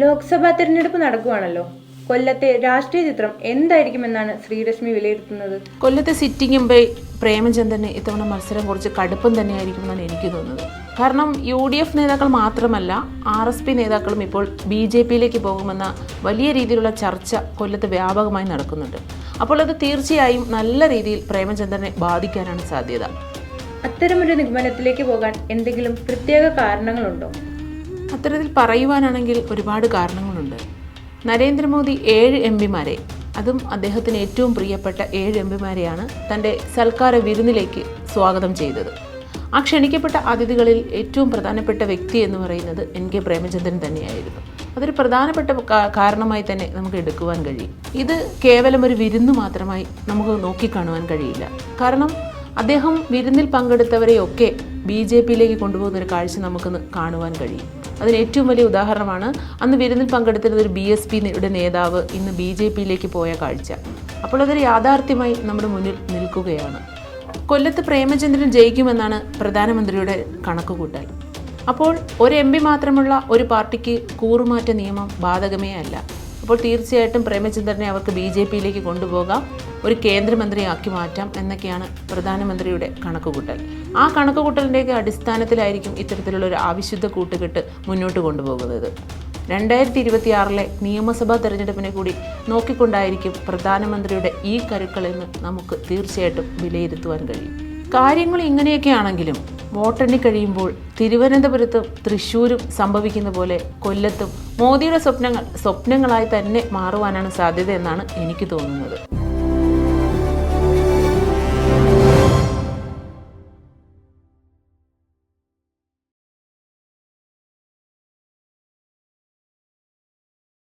ലോക്സഭാ തിരഞ്ഞെടുപ്പ് നടക്കുവാണല്ലോ. കൊല്ലത്തെ രാഷ്ട്രീയ ചിത്രം എന്തായിരിക്കുമെന്നാണ് ശ്രീരശ്മി വിലയിരുത്തുന്നത്? കൊല്ലത്തെ സിറ്റിംഗ് എം പി പ്രേമചന്ദ്രന് ഇത്തവണ മത്സരം കുറച്ച് കടുപ്പം തന്നെയായിരിക്കും എന്നാണ് എനിക്ക് തോന്നുന്നത്. കാരണം യു ഡി എഫ് നേതാക്കൾ മാത്രമല്ല ആർ എസ് പി നേതാക്കളും ഇപ്പോൾ ബി ജെ പിയിലേക്ക് പോകുമെന്ന വലിയ രീതിയിലുള്ള ചർച്ച കൊല്ലത്ത് വ്യാപകമായി നടക്കുന്നുണ്ട്. അപ്പോൾ അത് തീർച്ചയായും നല്ല രീതിയിൽ പ്രേമചന്ദ്രനെ ബാധിക്കാനാണ് സാധ്യത. അത്തരമൊരു നിഗമനത്തിലേക്ക് പോകാൻ എന്തെങ്കിലും പ്രത്യേക കാരണങ്ങളുണ്ടോ? അത്തരത്തിൽ പറയുവാനാണെങ്കിൽ ഒരുപാട് കാരണങ്ങളുണ്ട്. നരേന്ദ്രമോദി ഏഴ് എം പിമാരെ അതും അദ്ദേഹത്തിന് ഏറ്റവും പ്രിയപ്പെട്ട ഏഴ് എം പിമാരെയാണ് തന്റെ സൽക്കാര വിരുന്നിലേക്ക് സ്വാഗതം ചെയ്തത്. ആ ക്ഷണിക്കപ്പെട്ട അതിഥികളിൽ ഏറ്റവും പ്രധാനപ്പെട്ട വ്യക്തി എന്ന് പറയുന്നത് എൻ കെ പ്രേമചന്ദ്രൻ തന്നെയായിരുന്നു. അതൊരു പ്രധാനപ്പെട്ട കാരണമായി തന്നെ നമുക്ക് എടുക്കുവാൻ കഴിയും. ഇത് കേവലം ഒരു വിരുന്ന് മാത്രമായി നമുക്ക് നോക്കിക്കാണുവാൻ കഴിയില്ല. കാരണം അദ്ദേഹം വിരുന്നിൽ പങ്കെടുത്തവരെയൊക്കെ ബി ജെ പിയിലേക്ക് കൊണ്ടുപോകുന്ന ഒരു കാഴ്ച നമുക്ക് കാണുവാൻ കഴിയും. അതിന് ഏറ്റവും വലിയ ഉദാഹരണമാണ് അന്ന് വിരുന്നിൽ പങ്കെടുത്തിരുന്ന ഒരു ബി എസ് പിയുടെ നേതാവ് ഇന്ന് ബി ജെ പിയിലേക്ക് പോയ കാഴ്ച. അപ്പോൾ അതൊരു യാഥാർത്ഥ്യമായി നമ്മുടെ മുന്നിൽ നിൽക്കുകയാണ്. കൊല്ലത്ത് പ്രേമചന്ദ്രൻ ജയിക്കുമെന്നാണ് പ്രധാനമന്ത്രിയുടെ കണക്കുകൂട്ടൽ. അപ്പോൾ ഒരു എം പി മാത്രമുള്ള ഒരു പാർട്ടിക്ക് കൂറുമാറ്റ നിയമം ബാധകമേ അല്ല. അപ്പോൾ തീർച്ചയായിട്ടും പ്രേമചന്ദ്രനെ അവർക്ക് ബി ജെ പിയിലേക്ക് കൊണ്ടുപോകാം. ഒരു കേന്ദ്രമന്ത്രിയാക്കി മാറ്റാം എന്നൊക്കെയാണ് പ്രധാനമന്ത്രിയുടെ കണക്കുകൂട്ടൽ. ആ കണക്കുകൂട്ടലിന്റെയൊക്കെ അടിസ്ഥാനത്തിലായിരിക്കും ഇത്തരത്തിലുള്ള ഒരു ആവിശുദ്ധ കൂട്ടുകെട്ട് മുന്നോട്ട് കൊണ്ടുപോകുന്നത്. രണ്ടായിരത്തി ഇരുപത്തിയാറിലെ നിയമസഭാ തെരഞ്ഞെടുപ്പിനെ കൂടി നോക്കിക്കൊണ്ടായിരിക്കും പ്രധാനമന്ത്രിയുടെ ഈ കരുക്കളെന്ന് നമുക്ക് തീർച്ചയായിട്ടും വിലയിരുത്തുവാൻ കഴിയും. കാര്യങ്ങൾ ഇങ്ങനെയൊക്കെയാണെങ്കിലും വോട്ടെണ്ണി കഴിയുമ്പോൾ തിരുവനന്തപുരത്തും തൃശ്ശൂരും സംഭവിക്കുന്ന പോലെ കൊല്ലത്തും മോദിയുടെ സ്വപ്നങ്ങൾ സ്വപ്നങ്ങളായി തന്നെ മാറുവാനാണ് സാധ്യത എന്നാണ് എനിക്ക് തോന്നുന്നത്.